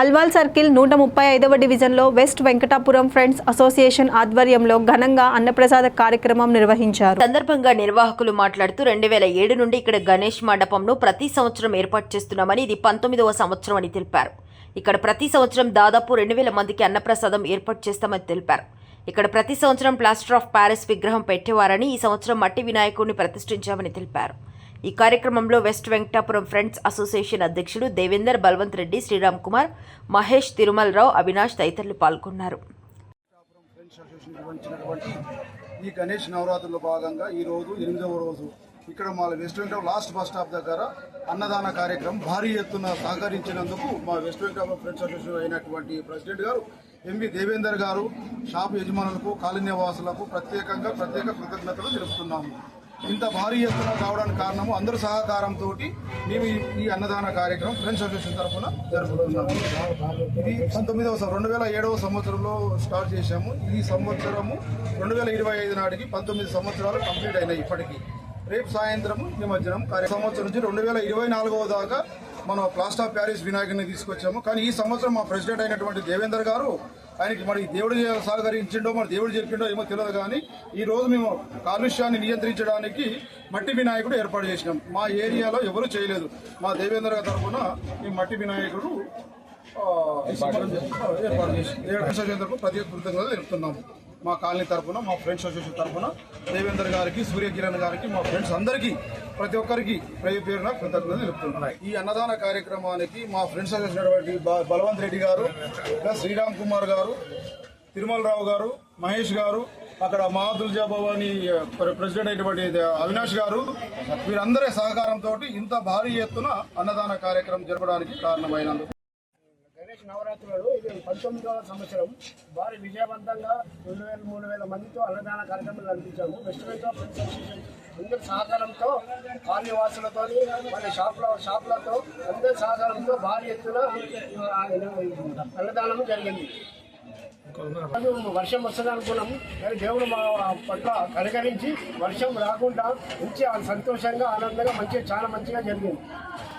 Alwal circle నూట ముప్పై ఐదవ డివిజన్లో వెస్ట్ వెంకటాపురం ఫ్రెండ్స్ అసోసియేషన్ ఆధ్వర్యంలో ఘనంగా అన్నప్రసాద కార్యక్రమం నిర్వహించారు. సందర్భంగా నిర్వాహకులు మాట్లాడుతూ రెండు వేల ఏడు నుండి ఇక్కడ గణేష్ మండపంను ప్రతి సంవత్సరం ఏర్పాటు చేస్తున్నామని ఇది పంతొమ్మిదవ సంవత్సరం అని తెలిపారు. ఇక్కడ ప్రతి సంవత్సరం దాదాపు రెండు వేల మందికి అన్నప్రసాదం ఏర్పాటు చేస్తామని తెలిపారు. ఇక్కడ ప్రతి సంవత్సరం ప్లాస్టర్ ఆఫ్ ప్యారిస్ విగ్రహం పెట్టేవారని ఈ సంవత్సరం మట్టి వినాయకుడిని ప్రతిష్ఠించామని తెలిపారు. ఈ కార్యక్రమంలో వెస్ట్ వెంకటాపురం ఫ్రెండ్స్ అసోసియేషన్ అధ్యక్షుడు దేవేందర్ బల్వంత్ రెడ్డి శ్రీరామ్ కుమార్ మహేష్ తిరుమలరావు అవినాష్ తదితరులు పాల్గొన్నారు. ఈ గణేష్ నవరాత్రుల భాగంగా ఈ రోజు ఎనిమిదవ రోజు ఇక్కడ మా west Venkata last bus stop దగ్గర అన్నదాన కార్యక్రమం భారీ ఎత్తున సహకరించినందుకు మా వెస్ట్ వెంకటాపురం ఫ్రెండ్స్ అసోసియేషన్ అయినటువంటి ప్రెసిడెంట్ గారు ఎంవి దేవేందర్ గారు షాప్ యజమానులకు కాలనీ వాసులకు ప్రత్యేకంగా ప్రత్యేక కృతజ్ఞతలు తెలుపుతున్నాము. ఇంత భారీ ఎత్తున కావడానికి కారణము అందరి సహకారంతో మేము ఈ- ఈ అన్నదాన కార్యక్రమం ఫ్రెండ్స్ అసోసియేషన్ తరఫున జరుపుతున్నాము ఇది పంతొమ్మిదవ రెండు వేల ఏడవ సంవత్సరంలో స్టార్ట్ చేశాము. ఈ సంవత్సరము రెండు వేల ఇరవై ఐదు నాటికి పంతొమ్మిది సంవత్సరాలు కంప్లీట్ అయినాయి ఇప్పటికీ. రేపు సాయంత్రం నిమజ్జనం కార్య సంవత్సరం నుంచి రెండు వేల ఇరవై నాలుగవ దాకా మనం ప్లాస్టర్ ఆఫ్ ప్యారిస్ వినాయకుని తీసుకొచ్చాము. కానీ ఈ సంవత్సరం మా ప్రెసిడెంట్ అయినటువంటి దేవేందర్ గారు ఆయనకి మరి దేవుడు సహకరించిండో మరి దేవుడు చెప్పిండో ఏమో తెలియదు కానీ ఈ రోజు మేము కాలుష్యాన్ని నియంత్రించడానికి మట్టి వినాయకుడు ఏర్పాటు చేసినాం. మా ఏరియాలో ఎవరు చేయలేదు. మా దేవేందర్ గారి తరఫున ఈ మట్టి వినాయకుడు ఏర్పాటు చేసి ప్రతి కృతజ్ఞతలు తెలుపుతున్నాము మా కాలనీ తరఫున మా ఫ్రెండ్స్ అసోసియేషన్ తరఫున దేవేందర్ గారికి సూర్యకిరణ్ గారికి మా ఫ్రెండ్స్ అందరికీ ప్రతి ఒక్కరికి పేరు పేరున కృతజ్ఞతలు తెలుపుతున్నాయి ఈ అన్నదాన కార్యక్రమానికి మా ఫ్రెండ్స్ అసోసియేషన్ బ- బలవంత్ రెడ్డి గారు ప్లస్ శ్రీరామ్ కుమార్ గారు తిరుమలరావు గారు మహేష్ గారు అక్కడ మహాదుల్జా భవాని ప్రెసిడెంట్ అయినటువంటి అవినాష్ గారు వీరందరి సహకారంతో ఇంత భారీ ఎత్తున అన్నదాన కార్యక్రమం జరపడానికి కారణమైనందుకు గణేష్ నవరాత్రులు ఇది పంతొమ్మిదవ సంవత్సరం. భారీ విజయవంతంగా రెండు వేల మూడు వేల మందితో అన్నదాన కార్యక్రమాలు నడిపించాము. వెస్ట్ బెంగాల్ అసోసియేషన్ అందరి సహకారంతో కాలనీవాసులతో మన షాప్ల షాపులతో అందరి సహకారంతో భారీ ఎత్తున అన్నదానం జరిగింది. వర్షం వస్తుంది అనుకున్నాం. కానీ దేవుడు మా పట్ల కనికరించి వర్షం రాకుండా మంచి సంతోషంగా ఆనందంగా మంచిగా చాలా మంచిగా జరిగింది.